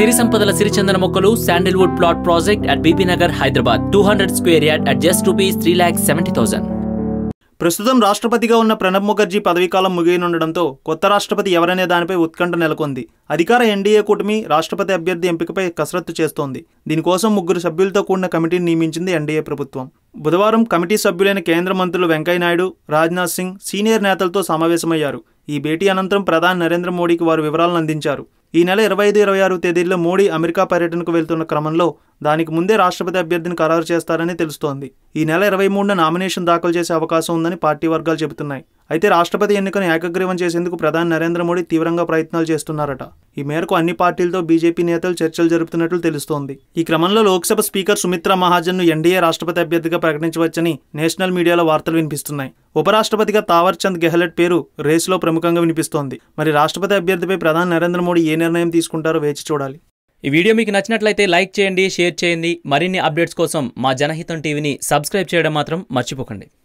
సిరి సంపదల సిరిచందన మొక్కలు sandalwood plot project at Bibi Nagar Hyderabad two hundred square yard at just rupees three lakh seventy thousand ప్రస్తుతం రాష్ట్రపతిగా ఉన్న ప్రణబ్ ముఖర్జీ పదవీకాలం ముగియనుండడంతో కొత్త రాష్ట్రపతి ఎవరనే దానిపై ఉత్కంఠ నెలకొంది. అధికార ఎన్డీఏ కూటమి రాష్ట్రపతి అభ్యర్థి ఎంపికపై కసరత్తు చేస్తోంది. దీనికోసం ముగ్గురు సభ్యులతో కూడిన కమిటీని నియమించింది ఎన్డీఏ ప్రభుత్వం. బుధవారం కమిటీ సభ్యులైన కేంద్ర మంత్రులు వెంకయ్యనాయుడు రాజ్నాథ్ సింగ్ సీనియర్ నేతలతో సమావేశమయ్యారు. ఈ భేటీ అనంతరం ప్రధాని నరేంద్ర మోడీకి వారు వివరాలను అందించారు. ఈ నెల ఇరవై ఐదు ఇరవై ఆరు తేదీల్లో మోడీ అమెరికా పర్యటనకు వెళ్తున్న క్రమంలో దానికి ముందే రాష్ట్రపతి అభ్యర్థిని ఖరారు చేస్తారని తెలుస్తోంది. ఈ నెల ఇరవై మూడున నామినేషన్ దాఖలు చేసే అవకాశం ఉందని పార్టీ వర్గాలు చెబుతున్నాయి. అయితే రాష్ట్రపతి ఎన్నికను ఏకగ్రీవం చేసేందుకు ప్రధాని నరేంద్ర మోడీ తీవ్రంగా ప్రయత్నాలు చేస్తున్నారట. ఈ మేరకు అన్ని పార్టీలతో బీజేపీ నేతలు చర్చలు జరుపుతున్నట్లు తెలుస్తోంది. ఈ క్రమంలో లోక్సభ స్పీకర్ సుమిత్రా మహాజన్ను ఎన్డీఏ రాష్ట్రపతి అభ్యర్థిగా ప్రకటించవచ్చని నేషనల్ మీడియాలో వార్తలు వినిపిస్తున్నాయి. ఉపరాష్ట్రపతిగా తావర్ చంద్ గెహ్లట్ పేరు రేసులో ప్రముఖంగా వినిపిస్తోంది. మరి రాష్ట్రపతి అభ్యర్థిపై ప్రధాని నరేంద్ర మోడీ ఏ నిర్ణయం తీసుకుంటారో వేచి చూడాలి. ఈ వీడియో మీకు నచ్చినట్లయితే లైక్ చేయండి షేర్ చేయండి. మరిన్ని అప్డేట్స్ కోసం మా జనహితం టీవీని సబ్స్క్రైబ్ చేయడం మాత్రం మర్చిపోకండి.